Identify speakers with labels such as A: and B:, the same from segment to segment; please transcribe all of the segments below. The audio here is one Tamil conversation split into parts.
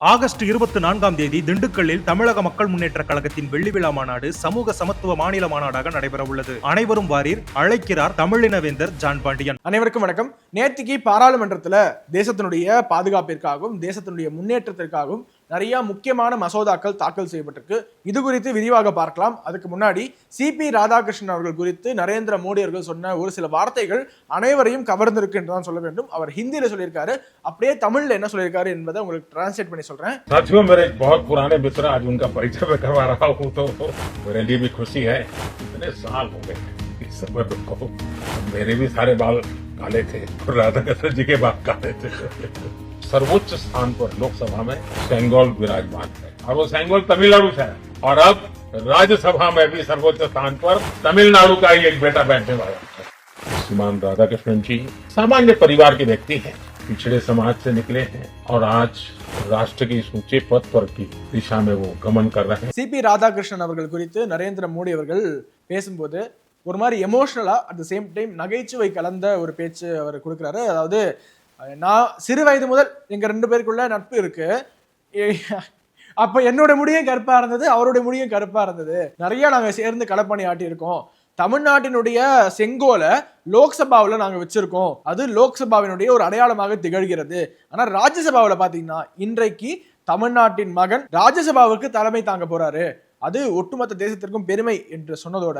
A: ஆகஸ்ட் இருபத்தி நான்காம் தேதி திண்டுக்கல்லில் தமிழக மக்கள் முன்னேற்ற கழகத்தின் வெள்ளி விழா மாநாடு சமூக சமத்துவ மாநில மாநாடாக நடைபெற உள்ளது அனைவரும் வாரீர். அழைக்கிறார் தமிழினவேந்தர் ஜான் பாண்டியன்.
B: அனைவருக்கும் வணக்கம். நேற்றுக்கு பாராளுமன்றத்தில் தேசத்தினுடைய பாதுகாப்பிற்காகவும் தேசத்தினுடைய முன்னேற்றத்திற்காகவும் நிறைய முக்கியமான மசோதாக்கள் தாக்கல் செய்யப்பட்டிருக்கு இது குறித்து விரிவாக பார்க்கலாம் அதுக்கு முன்னாடி சிபி ராதாகிருஷ்ணன் அவர்கள் குறித்து நரேந்திர மோடி அவர்கள் சொன்ன ஒரு சில வார்த்தைகள் அனைவரையும் கவர்ந்திருக்கு என்று தான் சொல்ல வேண்டும் அவர் ஹிந்தியில சொல்லியிருக்காரு அப்படியே தமிழ்ல என்ன சொல்லியிருக்காரு என்பதை உங்களுக்கு டிரான்ஸ்லேட் பண்ணி சொல்றேன்
C: साथियों मेरे एक बहुत पुराने मित्र आज उनका परिचय मैं करवा रहा हूँ तो मेरे लिए भी खुशी है इतने साल हो गए इस समय पे को मेरे भी सारे बाल काले थे और राधा कृष्ण जी के बाल काले थे सर्वोच्च स्थान पर लोकसभा में सेंगोल विराजमान है और वो सेंगोल तमिलनाडु से है और अब राज्यसभा में भी सर्वोच्च स्थान पर तमिलनाडु का ही एक बेटा बैठने वाला है श्रीमान राधा कृष्णन जी सामान्य परिवार के व्यक्ति हैं पिछड़े समाज से निकले हैं और आज राष्ट्र की इस ऊंचे पद पर की दिशा में वो गमन कर रहे हैं
B: சிபி ராதாகிருஷ்ணன் அவர்கள் குறித்து நரேந்திர மோடி அவர்கள் பேசும்போது ஒரு மாதிரி எமோஷனலா அட் த சேம் டைம் நகைச்சுவை கலந்த ஒரு பேச்சு அவர் கொடுக்குறாரு அதாவது அஹ், நான் சிறு வயது முதல் எங்கள் ரெண்டு பேருக்குள்ள நட்பு இருக்கு. அப்போ என்னோட முடியும் கருப்பாக இருந்தது அவருடைய முடியும் கருப்பாக இருந்தது. நிறைய நாங்கள் சேர்ந்து களப்பணி ஆட்டியிருக்கோம். தமிழ்நாட்டினுடைய செங்கோலை லோக்சபாவில் நாங்கள் வச்சிருக்கோம். அது லோக்சபாவினுடைய ஒரு அடையாளமாக திகழ்கிறது. ஆனால் ராஜ்யசபாவில் பார்த்தீங்கன்னா இன்றைக்கு தமிழ்நாட்டின் மகன் ராஜ்யசபாவுக்கு தலைமை தாங்க போறாரு. அது ஒட்டுமொத்த தேசத்திற்கும் பெருமை என்று சொன்னதோட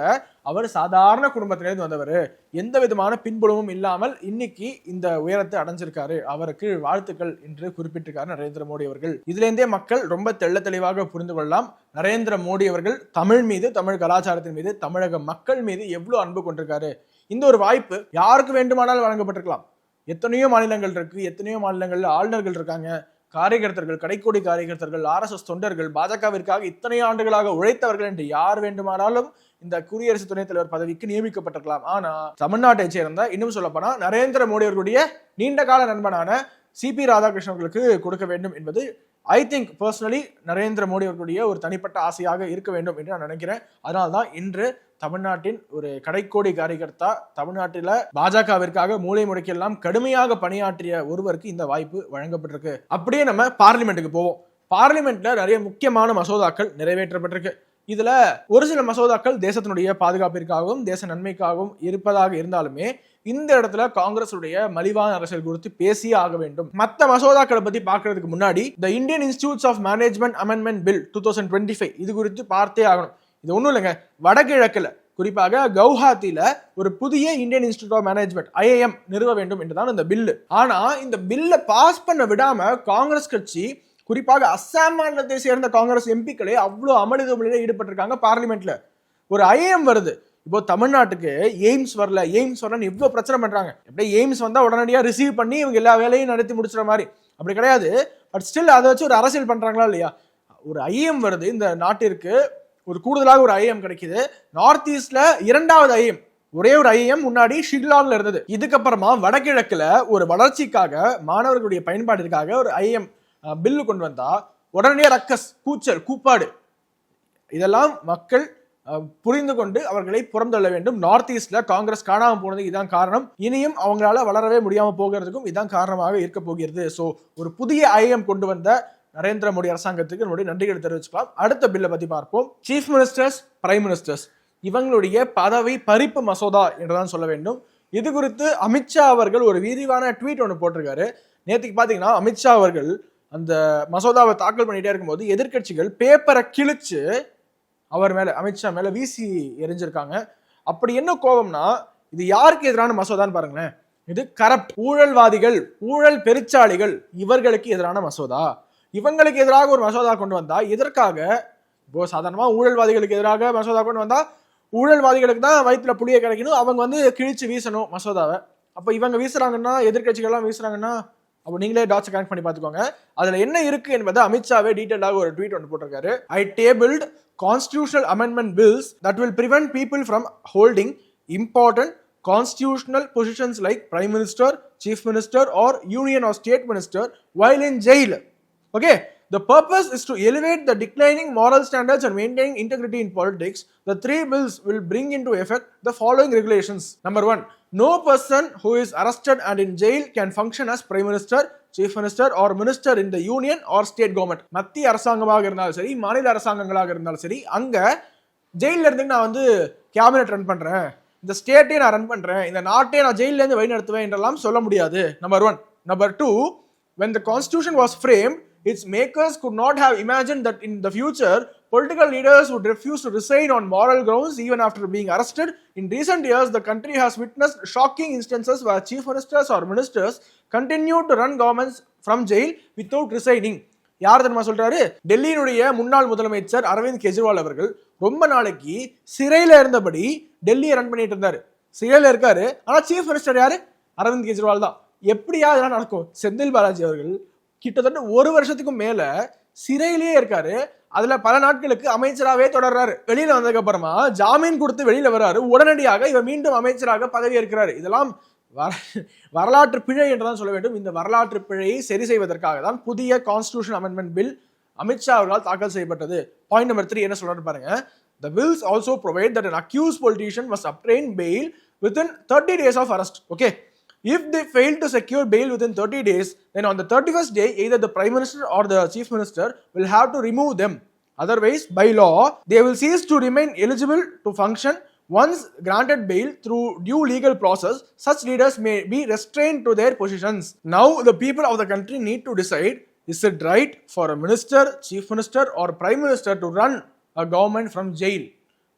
B: அவர் சாதாரண குடும்பத்திலிருந்து வந்தவர். எந்த விதமான பின்புலமும் இல்லாமல் இன்னைக்கு இந்த உயரத்தை அடைஞ்சிருக்காரு. அவருக்கு வாழ்த்துக்கள் என்று குறிப்பிட்டிருக்காரு நரேந்திர மோடி அவர்கள். இதுலேருந்தே மக்கள் ரொம்ப தெள்ள தெளிவாக புரிந்து கொள்ளலாம். நரேந்திர மோடி அவர்கள் தமிழ் மீது தமிழ் கலாச்சாரத்தின் மீது தமிழக மக்கள் மீது எவ்வளோ அன்பு கொண்டிருக்காரு. இந்த ஒரு வாய்ப்பு யாருக்கு வேண்டுமானாலும் வழங்கப்பட்டிருக்கலாம். எத்தனையோ மாநிலங்கள் இருக்கு எத்தனையோ மாநிலங்களில் ஆளுநர்கள் இருக்காங்க. காரியகர்த்தர்கள் கடைக்கோடி காரியகர்த்தர்கள் ஆர்எஸ்எஸ் தொண்டர்கள் பாஜகவிற்காக இத்தனை ஆண்டுகளாக உழைத்தவர்கள் என்று யார் வேண்டுமானாலும் இந்த குடியரசு துணைத் தலைவர் பதவிக்கு நியமிக்கப்பட்டிருக்கலாம். ஆனா தமிழ்நாட்டை சேர்ந்த இன்னும் சொல்லப்போனா நரேந்திர மோடி அவர்களுடைய நீண்ட கால நண்பனான சிபி ராதாகிருஷ்ணன் அவர்களுக்கு கொடுக்க வேண்டும் என்பது I think personally Narendra Modi அவர்களுடைய ஒரு தனிப்பட்ட ஆசையாக இருக்க வேண்டும் என்று நான் நினைக்கிறேன். அதனால்தான் இன்று தமிழ்நாட்டின் ஒரு கடைக்கோடி காரியகர்த்தா தமிழ்நாட்டில் பாஜகவிற்காக மூளை முடக்கெல்லாம் கடுமையாக பணியாற்றிய ஒருவருக்கு இந்த வாய்ப்பு வழங்கப்பட்டிருக்கு. அப்படியே நம்ம பார்லிமெண்ட்டுக்கு போவோம். பார்லிமெண்ட்ல நிறைய முக்கியமான மசோதாக்கள் நிறைவேற்றப்பட்டிருக்கு. இதுல ஒரு சில மசோதாக்கள் தேசத்தினுடைய பாதுகாப்பிற்காகவும் தேச நன்மைக்காகவும் இருப்பதாக இருந்தாலுமே இந்த இடத்துல காங்கிரஸுடைய மலிவான அரசியல் குறித்து பேசியே ஆக வேண்டும். மற்ற மசோதாக்களை பத்தி பார்க்கறதுக்கு முன்னாடி the Indian institutes of management amendment bill two thousand twenty five இது குறித்து பார்த்தே ஆகணும். இது ஒன்றும் இல்லைங்க. வடகிழக்கில் குறிப்பாக கவுஹாத்தியில் ஒரு புதிய Indian institute of management IIM நிறுவ வேண்டும் என்றுதான் இந்த பில்லு. ஆனா இந்த பில்லை பாஸ் பண்ண விடாம காங்கிரஸ் கட்சி குறிப்பாக அஸ்ஸாம் மாநிலத்தை சேர்ந்த காங்கிரஸ் எம்பிக்களே அவ்வளோ அமளிதுமளியில் ஈடுபட்டிருக்காங்க பார்லிமெண்ட்ல. ஒரு ஐஏஎம் வருது. இப்போ தமிழ்நாட்டுக்கு எய்ம்ஸ் வரல. எய்ம்ஸ் வரலன்னு இவ்வளோ பிரச்சனை பண்ணுறாங்க எப்படியே எய்ம்ஸ் வந்தால் உடனடியாக ரிசீவ் பண்ணி இவங்க எல்லா வேலையும் நடத்தி முடிச்சுற மாதிரி. அப்படி கிடையாது. பட் ஸ்டில் அதை வச்சு ஒரு அரசியல் பண்ணுறாங்களா இல்லையா? ஒரு ஐஎம் வருது. இந்த நாட்டிற்கு ஒரு கூடுதலாக ஒரு ஐஎம் கிடைக்குது. நார்த் ஈஸ்ட்ல இரண்டாவது ஐஎம் ஒரே ஒரு ஐஎம் முன்னாடி ஷில்லாங்ல இருந்தது. இதுக்கப்புறமா வடகிழக்குல ஒரு வளர்ச்சிக்காக மாணவர்களுடைய பயன்பாட்டிற்காக ஒரு ஐஎம் பில்லு கொண்டு வந்தா உடனே ரக்கஸ் கூச்சல் கூப்பாடு. இதெல்லாம் மக்கள் புரிந்து கொண்டு அவர்களை புறந்தள்ள வேண்டும். நார்த் ஈஸ்ட்ல காங்கிரஸ் காணாமல் போனதுக்கு இதான் காரணம். இனியும் அவங்களால வளரவே முடியாமல் போகிறதுக்கும் இதான் காரணமாக இருக்க போகிறது. ஸோ ஒரு புதிய ஐஎம் கொண்டு வந்த நரேந்திர மோடி அரசாங்கத்துக்கு நம்முடைய நன்றிகளை தெரிவிச்சுக்கலாம். அடுத்த பில்லை பத்தி பார்ப்போம். சீஃப் மினிஸ்டர்ஸ் பிரைம் மினிஸ்டர்ஸ் இவங்களுடைய பதவி பறிப்பு மசோதா என்றுதான் சொல்ல வேண்டும். இது குறித்து அமித்ஷா அவர்கள் ஒரு விரிவான ட்வீட் ஒன்று போட்டிருக்காரு. நேற்றுக்கு பார்த்தீங்கன்னா அமித்ஷா அவர்கள் அந்த மசோதாவை தாக்கல் பண்ணிட்டே இருக்கும்போது எதிர்க்கட்சிகள் பேப்பரை கிழிச்சு அவர் மேலே அமித்ஷா மேலே வீசி எரிஞ்சிருக்காங்க அப்படி என்ன கோபம்னா இது யாருக்கு எதிரான மசோதான்னு பாருங்களேன். இது கரப்ட் ஊழல்வாதிகள் ஊழல் பெருச்சாளிகள் இவர்களுக்கு எதிரான மசோதா. இவங்களுக்கு எதிராக ஒரு மசோதா கொண்டு வந்தா எதற்காக? இப்போ சாதாரணமாக ஊழல்வாதிகளுக்கு எதிராக மசோதா கொண்டு வந்தா ஊழல்வாதிகளுக்கு தான் வயிற்றுல புளிய கிடைக்கணும் அவங்க வந்து கிழிச்சு வீசணும் மசோதாவை. அப்போ இவங்க வீசுறாங்கன்னா எதிர்க்கட்சிகள்லாம் வீசுறாங்கன்னா அப்போ நீங்களே டாட்ஸ் கனெக்ட் பண்ணி பார்த்துக்கோங்க. அதில் என்ன இருக்கு என்பதை அமித்ஷாவே டீட்டெயிலாக ஒரு ட்வீட் ஒன்று போட்டிருக்காரு. I tabled constitutional amendment bills that will prevent people from holding important constitutional positions like prime minister chief minister or union of state minister while in jail okay the purpose is to elevate the declining moral standards and maintaining integrity in politics the three bills will bring into effect the following regulations number one no person who is arrested and in jail can function as prime minister Chief Minister or Minister in the Union or State Government. மத்திய அரசாங்கமாக இருந்தாலும் சரி மாநில அரசாங்கங்களாக இருந்தாலும் சரி அங்க ஜெயில இருந்து நான் வந்து கேபினெட் ரன் பண்றேன் இந்த ஸ்டேட்டே நான் ரன் பண்ணுறேன் இந்த நாட்டே நான் ஜெயிலேருந்து வழி நடத்துவேன் என்றெல்லாம் சொல்ல முடியாது number one number two when the constitution was framed its makers could not have imagined that in the future political leaders would refuse to resign on moral grounds even after being arrested in recent years the country has witnessed shocking instances where chief ministers or ministers continue to run governments from jail without resigning யார் தெரியுமா சொல்றாரு டெல்லியினுடைய முன்னாள் முதலமைச்சர் அரவிந்த் கெஜ்ரிவால் அவர்கள் ரொம்ப நாளைக்கு சிறையில இருந்தபடி டெல்லியை ரன் பண்ணிட்டு இருந்தாரு சிறையில இருக்காரு ஆனா சீஃப் மினிஸ்டர் யாரு அரவிந்த் கெஜ்ரிவால் தான் எப்படியா இதெல்லாம் நடக்கும் செந்தில் பாலாஜி அவர்கள் கிட்டத்தட்ட ஒரு வருஷத்துக்கும் மேல சிறையிலேயே இருக்காரு. அதுல பல நாட்களுக்கு அமைச்சராகவே தொடர்றாரு. வெளியில வந்ததுக்கு அப்புறமா ஜாமீன் கொடுத்து வெளியில வர்றாரு. உடனடியாக இவர் மீண்டும் அமைச்சராக பதவி இருக்கிறாரு இதெல்லாம் வர- வரலாற்று பிழை என்றுதான் சொல்ல வேண்டும். இந்த வரலாற்று பிழையை சரி செய்வதற்காக தான் புதிய கான்ஸ்டியூஷன் அமெண்ட்மெண்ட் பில் அமித்ஷா அவர்களால் தாக்கல் செய்யப்பட்டது. பாயிண்ட் நம்பர் த்ரீ என்ன சொல்றாரு பாருங்க. The also provide that an accused politician must must obtain bail within 30 days of arrest. Okay. If they fail to secure bail within 30 days, then on the 31st day, either the Prime Minister or the Chief Minister will have to remove them. Otherwise, by law, they will cease to remain eligible to function. Once granted bail through due legal process, such leaders may be restrained to their positions. Now, the people of the country need to decide is it right for a minister, chief minister, or prime minister to run a government from jail?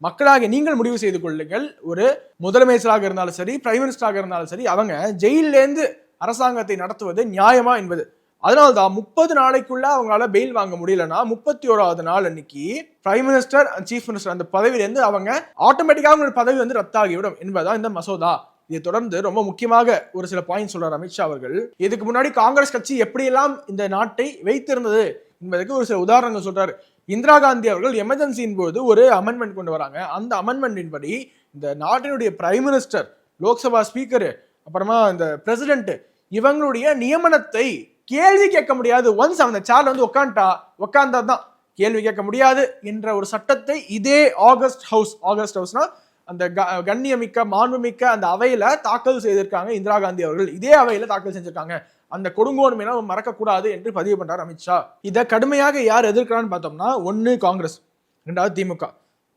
B: மக்களாக நீங்கள் முடிவு செய்து கொள்ளுங்கள். ஒரு முதலமைச்சராக இருந்தாலும் சரி பிரைம் மினிஸ்டராக இருந்தாலும் சரி அவங்க ஜெயிலேருந்து அரசாங்கத்தை நடத்துவது நியாயமா என்பது. அதனால தான் முப்பது நாளைக்குள்ள அவங்களால பெயில் வாங்க முடியலன்னா முப்பத்தி ஓராவது நாள் அன்னைக்கு பிரைம் மினிஸ்டர் சீஃப் மினிஸ்டர் அந்த பதவியிலேருந்து அவங்க ஆட்டோமேட்டிக்காக அவங்களோட பதவி வந்து ரத்தாகிவிடும் என்பதுதான் இந்த மசோதா. இதை தொடர்ந்து ரொம்ப முக்கியமாக ஒரு சில பாயிண்ட் சொல்றார் அமித்ஷா அவர்கள். இதுக்கு முன்னாடி காங்கிரஸ் கட்சி எப்படியெல்லாம் இந்த நாட்டை வைத்திருந்தது என்பதற்கு ஒரு சில உதாரணங்கள் சொல்றாரு. இந்திரா காந்தி அவர்கள் எமர்ஜென்சியின் போது ஒரு அமெண்ட்மெண்ட் கொண்டு வராங்க. அந்த அமெண்ட்மெண்டின் படி இந்த நாட்டினுடைய பிரைம் மினிஸ்டர் லோக்சபா ஸ்பீக்கர் அப்புறமா இந்த பிரசிடென்ட் இவங்களுடைய நியமனத்தை கேள்வி கேட்க முடியாது. ஒன்ஸ் அந்த சேர்ல வந்து உட்காந்துட்டா உட்காந்தா தான் கேள்வி கேட்க முடியாது என்ற ஒரு சட்டத்தை இதே ஆகஸ்ட் ஹவுஸ் ஆகஸ்ட் ஹவுஸ்னா அந்த க- கண்ணியமிக்க மாண்புமிக்க அந்த அவையில தாக்கல் செய்திருக்காங்க இந்திரா காந்தி அவர்கள். இதே அவையில தாக்கல் செஞ்சிருக்காங்க. அந்த கொடுங்கோன்மையை நம்ம மறக்கக்கூடாது என்று பதிவு பண்றார் அமித்ஷா இதை கடுமையாக யார் எதிர்க்கிறான்னு பார்த்தோம்னா ஒன்று காங்கிரஸ் ரெண்டாவது திமுக.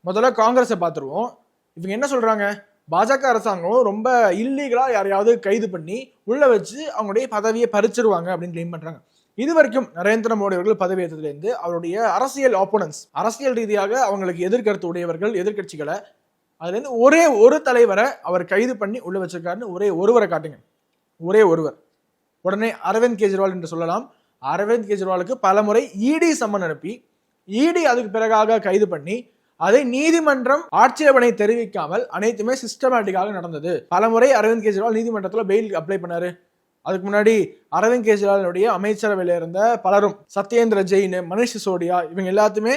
B: முதல்ல காங்கிரஸை பார்த்துருவோம். இவங்க என்ன சொல்றாங்க? பாஜக அரசாங்கம் ரொம்ப இல்லீகலா யாரையாவது கைது பண்ணி உள்ள வச்சு அவங்களுடைய பதவியை பறிச்சிருவாங்க அப்படின்னு கிளைம் பண்றாங்க. இது வரைக்கும் நரேந்திர மோடி அவர்கள் பதவியேற்றதுலேருந்து அவருடைய அரசியல் ஆப்போனன்ஸ் அரசியல் ரீதியாக அவங்களுக்கு எதிர்கருத்து உடையவர்கள் எதிர்க்கட்சிகளை அதுலேருந்து ஒரே ஒரு தலைவரை அவர் கைது பண்ணி உள்ள வச்சிருக்காருன்னு ஒரே ஒருவரை காட்டுங்க. ஒரே ஒருவர். உடனே அரவிந்த் கெஜ்ரிவால் என்று சொல்லலாம். அரவிந்த் கெஜ்ரிவாலுக்கு பலமுறை இடி சம்மன் அனுப்பி இடி அதுக்கு பிறகாக கைது பண்ணி அதை நீதிமன்றம் ஆட்சேபனை தெரிவிக்காமல் அனைத்துமே சிஸ்டமேட்டிக்காக நடந்தது. பலமுறை அரவிந்த் கெஜ்ரிவால் நீதிமன்றத்தில் பெயில் அப்ளை பண்ணாரு. அதுக்கு முன்னாடி அரவிந்த் கெஜ்ரிவாலுடைய அமைச்சரவையில் இருந்த பலரும் சத்யேந்திர ஜெயின் மனிஷ் சிசோடியா இவங்க எல்லாத்துமே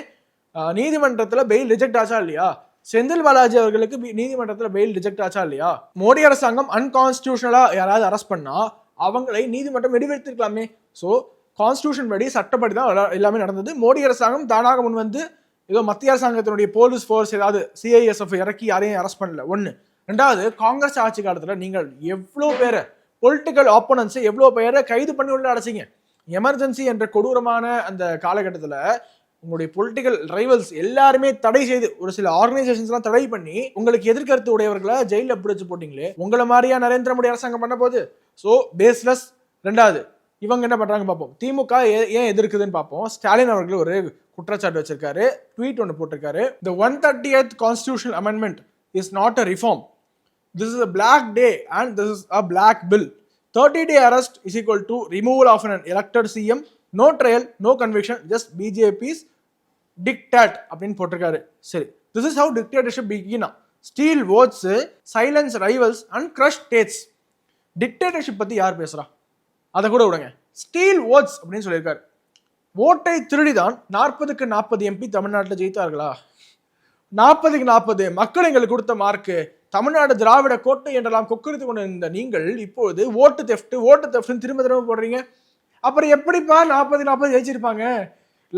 B: நீதிமன்றத்தில் பெயில் ரிஜெக்ட் ஆச்சா இல்லையா? செந்தில் பாலாஜி அவர்களுக்கு நீதிமன்றத்தில் பெயில் ரிஜெக்ட் ஆச்சா இல்லையா? மோடி அரசாங்கம் அன்கான்ஸ்டியூஷனலாக யாராவது அரெஸ்ட் பண்ணால் அவங்களை நீதிமன்றம் வெடிவெடுத்திருக்கலாமே. ஸோ கான்ஸ்டியூஷன் படி சட்டப்படி தான் எல்லாமே நடந்தது. மோடி அரசாங்கம் தானாக முன் வந்து ஏதோ மத்திய அரசாங்கத்தினுடைய போலீஸ் ஃபோர்ஸ் ஏதாவது சிஐஎஸ்எஃப் இறக்கி யாரையும் அரெஸ்ட் பண்ணல. ஒன்று ரெண்டாவது காங்கிரஸ் ஆட்சி காலத்தில் நீங்கள் எவ்வளோ பேரை பொலிட்டிக்கல் ஆப்போனன்ஸை எவ்வளோ பேரை கைது பண்ணி உள்ள அடைச்சிங்க? எமர்ஜென்சி என்ற கொடூரமான அந்த காலகட்டத்தில் உங்களுடைய பொலிட்டிக்கல் ரைவல்ஸ் எல்லாருமே தடை செய்து ஒரு சில ஆர்கனைசேஷன்ஸ்லாம் தடை பண்ணி உங்களுக்கு எதிர்கருத்து உடையவர்களை ஜெயிலில் பிடிச்சு போட்டிங்களே. உங்களை மாதிரியா நரேந்திர மோடி அரசாங்கம் பண்ண போது ஸோ பேஸ்லெஸ் ரெண்டாவது இவங்க என்ன பண்ணுறாங்க பார்ப்போம் திமுக ஏன் எதிர்க்குதுன்னு பார்ப்போம் ஸ்டாலின் அவர்கள் ஒரு குற்றச்சாட்டு வச்சிருக்காரு ட்வீட் ஒன்று போட்டிருக்காரு the one thirty eighth constitution amendment is not a reform this is a black day and this is a black bill thirty day arrest is equal to removal of an elected CM no trial no conviction just BJP's dictate அப்படின்னு போட்டிருக்காரு சரி this is how dictatorship begins steal votes silence rivals and crush states dictatorship பற்றி யார் பேசுகிறா அதை கூட விடுங்க. ஸ்டீல் ஓட்ஸ் அப்படின்னு சொல்லியிருக்காரு. ஓட்டை திருடிதான் நாற்பதுக்கு நாற்பது எம்பி தமிழ்நாட்டில் ஜெயித்தார்களா? நாற்பதுக்கு நாற்பது மக்கள் எங்களுக்கு கொடுத்த மார்க்கு தமிழ்நாடு திராவிட கோட்டை என்றெல்லாம் கொக்கரித்து கொண்டு இருந்த நீங்கள் இப்போது ஓட்டு தெஃப்ட் ஓட்டு தெஃப்ட்னு திரும்ப திரும்ப போடுறீங்க. அப்புறம் எப்படிப்பா நாற்பது நாற்பது ஜெயிச்சிருப்பாங்க?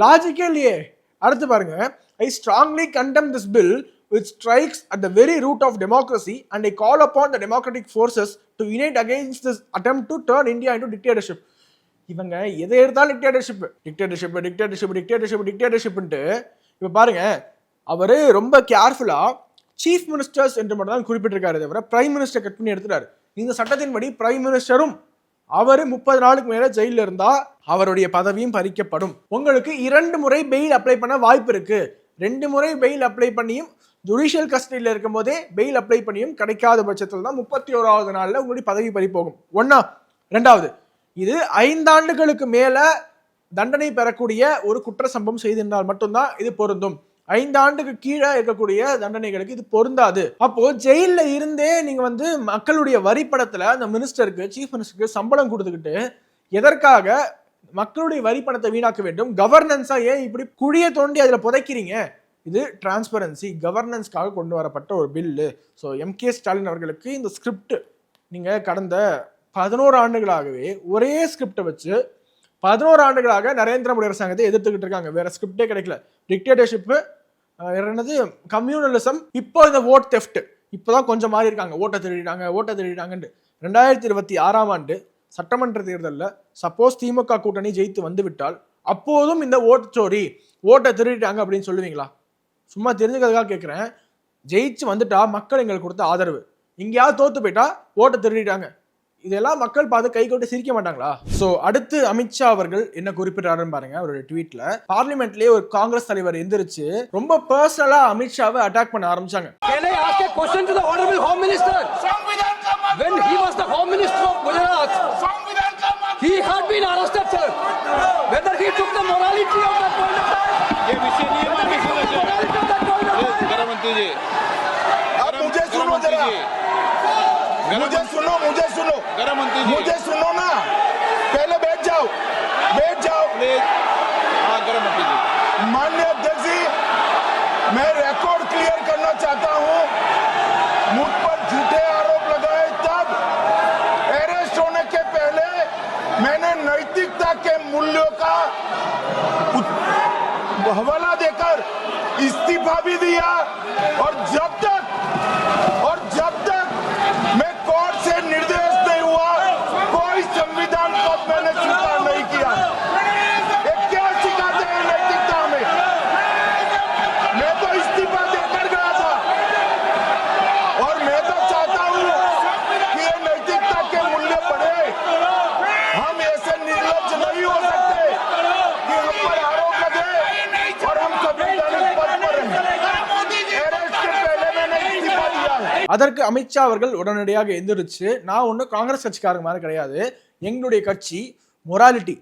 B: லாஜிக்கே இல்லையே. அடுத்து பாருங்க. I strongly condemn this bill which strikes at the very root of democracy and I call upon the democratic forces to unite against this attempt to turn India into dictatorship. இவங்க எதை எடுத்தாலும் டிக்டேட்டர்ஷிப் டிக்டேட்டர்ஷிப் டிக்டேட்டர்ஷிப் டிக்டேட்டர்ஷிப் டிக்டேட்டர்ஷிப்ன்ட்டு இப்போ பாருங்க அவர் ரொம்ப கேர்ஃபுல்லாக சீஃப் மினிஸ்டர்ஸ் என்று மட்டும் தான் குறிப்பிட்டிருக்காரு தவிர பிரைம் மினிஸ்டர் கட் பண்ணி எடுத்துட்டாரு. இந்த சட்டத்தின்படி பிரைம் மினிஸ்டரும் அவர் முப்பது நாளுக்கு மேலே ஜெயிலில் இருந்தால் அவருடைய பதவியும் பறிக்கப்படும். உங்களுக்கு இரண்டு முறை பெயில் அப்ளை பண்ண வாய்ப்பு இருக்குது ரெண்டு முறை பெயில் அப்ளை பண்ணியும் ஜுடிஷியல் கஸ்டடியில் இருக்கும்போதே பெயில் அப்ளை பண்ணியும் கிடைக்காத பட்சத்தில் தான் முப்பத்தி ஓராவது நாளில் உங்களுடைய பதவி பறி போகும். ஒன்றா ரெண்டாவது இது ஐந்தாண்டுகளுக்கு மேலே தண்டனை பெறக்கூடிய ஒரு குற்ற சம்பவம் செய்திருந்தால் மட்டும்தான் இது பொருந்தும். ஐந்தாண்டுக்கு கீழே இருக்கக்கூடிய தண்டனைகளுக்கு இது பொருந்தாது. அப்போ ஜெயிலில் இருந்தே நீங்க வந்து மக்களுடைய வரிப்பணத்துல அந்த மினிஸ்டருக்கு சீஃப் மினிஸ்டருக்கு சம்பளம் கொடுத்துக்கிட்டு எதற்காக மக்களுடைய வரி பணத்தை வீணாக்க வேண்டும்? கவர்னன்ஸா ஏன் இப்படி குழிய தோண்டி அதுல புதைக்கிறீங்க? இது டிரான்ஸ்பரன்சி கவர்னன்ஸ்க்காக கொண்டு வரப்பட்ட ஒரு bill so M K Stalin அவர்களுக்கு இந்த ஸ்கிரிப்ட் நீங்கள் கடந்த பதினோரு ஆண்டுகளாகவே ஒரே ஸ்கிரிப்டை வச்சு பதினோரு ஆண்டுகளாக நரேந்திர மோடி அரசாங்கத்தை எதிர்த்துக்கிட்டு இருக்காங்க. வேற ஸ்கிரிப்டே கிடைக்கல. டிக்டேட்டர்ஷிப்பு என்னது? கம்யூனலிசம் இப்போ இந்த ஓட் தெஃப்ட் இப்போதான் கொஞ்சம் மாறி இருக்காங்க. ஓட்டை திருடிட்டாங்க ஓட்டை திருடிட்டாங்கன்ட்டு. ரெண்டாயிரத்தி இருபத்தி ஆறாம் ஆண்டு சட்டமன்ற தேர்தலில் சப்போஸ் திமுக கூட்டணி ஜெயித்து வந்து விட்டால் அப்போதும் இந்த ஓட்டு சோரி ஓட்டை திருடிட்டாங்க அப்படின்னு சொல்லுவீங்களா? சும்மா தெரிஞ்சுக்கிறதுக்காக கேட்குறேன் ஜெயிச்சு வந்துட்டா மக்கள் எங்களுக்கு கொடுத்த ஆதரவு. எங்கேயாவது தோற்று போயிட்டா ஓட்டை திருடிட்டாங்க. இதெல்லாம் மக்கள் பார்த்து கை கொட்டு சிரிக்க மாட்டாங்களா? ஸோ அடுத்து அமித்ஷா அவர்கள் என்ன குறிப்பிட்டாருன்னு பாருங்க அவருடைய ட்வீட்ல பார்லிமெண்ட்லயே ஒரு காங்கிரஸ் தலைவர் எந்திரிச்சு ரொம்ப பர்சனலா அமித்ஷாவை அட்டாக் பண்ண ஆரம்பிச்சாங்க.
D: When he was the Home Minister of Gujarat, he had been arrested, sir. Whether he took the morality of the
E: मुझे सुनो मुझे सुनो।
F: मंत्री जी।
E: मुझे सुनो ना। पहले बैठ जाओ बैठ जाओ।
F: हाँ गृह
E: माननीय अध्यक्ष जी मैं रिकॉर्ड क्लियर करना चाहता हूँ। मुझ पर झूठे आरोप लगाए तब अरेस्ट होने के पहले मैंने नैतिकता के मूल्यों का हवाला देकर इस्तीफा भी दिया और
B: அதற்கு அமித்ஷா அவர்கள் உடனடியாக எந்திரிச்சு நான் ஒன்றும் காங்கிரஸ் கட்சிக்காரங்க மாதிரி கிடையாது. எங்களுடைய கட்சி மொராலிட்டி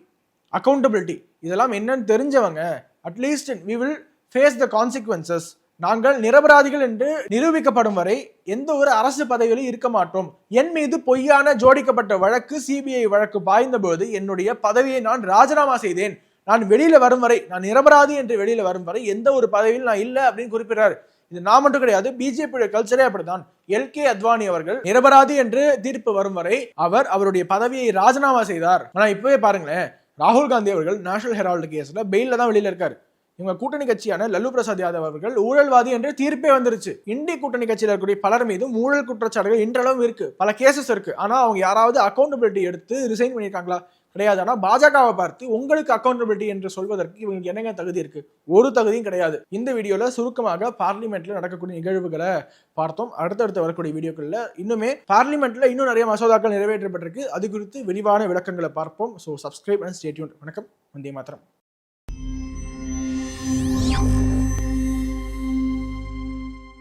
B: அக்கௌண்டபிலிட்டி இதெல்லாம் என்னன்னு தெரிஞ்சவங்க at least we will face the consequences நாங்கள் நிரபராதிகள் என்று நிரூபிக்கப்படும் வரை எந்த ஒரு அரசு பதவியிலும் இருக்க மாட்டோம். என் மீது பொய்யான ஜோடிக்கப்பட்ட வழக்கு சிபிஐ வழக்கு பாய்ந்த போது என்னுடைய பதவியை நான் ராஜினாமா செய்தேன். நான் வெளியில வரும் வரை நான் நிரபராதி என்று வெளியில வரும் வரை எந்த ஒரு பதவியில் நான் இல்லை அப்படின்னு குறிப்பிடுறாரு. இது நான் மட்டும் கிடையாது பிஜேபியோட கல்ச்சரே அப்படிதான் எல் கே அத்வானி அவர்கள் நிரபராதி என்று தீர்ப்பு வரும் வரை அவர் அவருடைய பதவியை ராஜினாமா செய்தார். ஆனா இப்பவே பாருங்களேன் ராகுல் காந்தி அவர்கள் நேஷனல் ஹெரால்டு கேஸ்ல பெயில தான் வெளியில இருக்காரு. இவங்க கூட்டணி கட்சியான லல்லு பிரசாத் யாதவ் அவர்கள் ஊழல்வாதி என்று தீர்ப்பே வந்துருச்சு. இந்திய கூட்டணி கட்சியில் இருக்கக்கூடிய பலர் மீதும் ஊழல் குற்றச்சாட்டுகள் இன்றளவும் இருக்கு. பல கேசஸ் இருக்கு. ஆனா அவங்க யாராவது அக்கௌண்டபிலிட்டி எடுத்து ரிசைன் பண்ணியிருக்காங்களா கிடையாது. ஆனா பாஜகவை பார்த்து உங்களுக்கு அக்கௌண்டபிலிட்டி என்று சொல்வதற்கு இவங்களுக்கு என்னங்க தகுதி இருக்கு? ஒரு தகுதியும் கிடையாது. இந்த வீடியோல சுருக்கமாக பார்லிமெண்ட்ல நடக்கக்கூடிய நிகழ்வுகளை பார்த்தோம். அடுத்தடுத்து வரக்கூடிய வீடியோக்கள்ல இன்னுமே பார்லிமெண்ட்ல இன்னும் நிறைய மசோதாக்கள் நிறைவேற்றப்பட்டிருக்கு. அது குறித்து விரிவான விளக்கங்களை பார்ப்போம். ஸோ சப்ஸ்கிரைப் அண்ட் ஸ்டேட்யூன் வணக்கம். வந்தே மாத்திரம்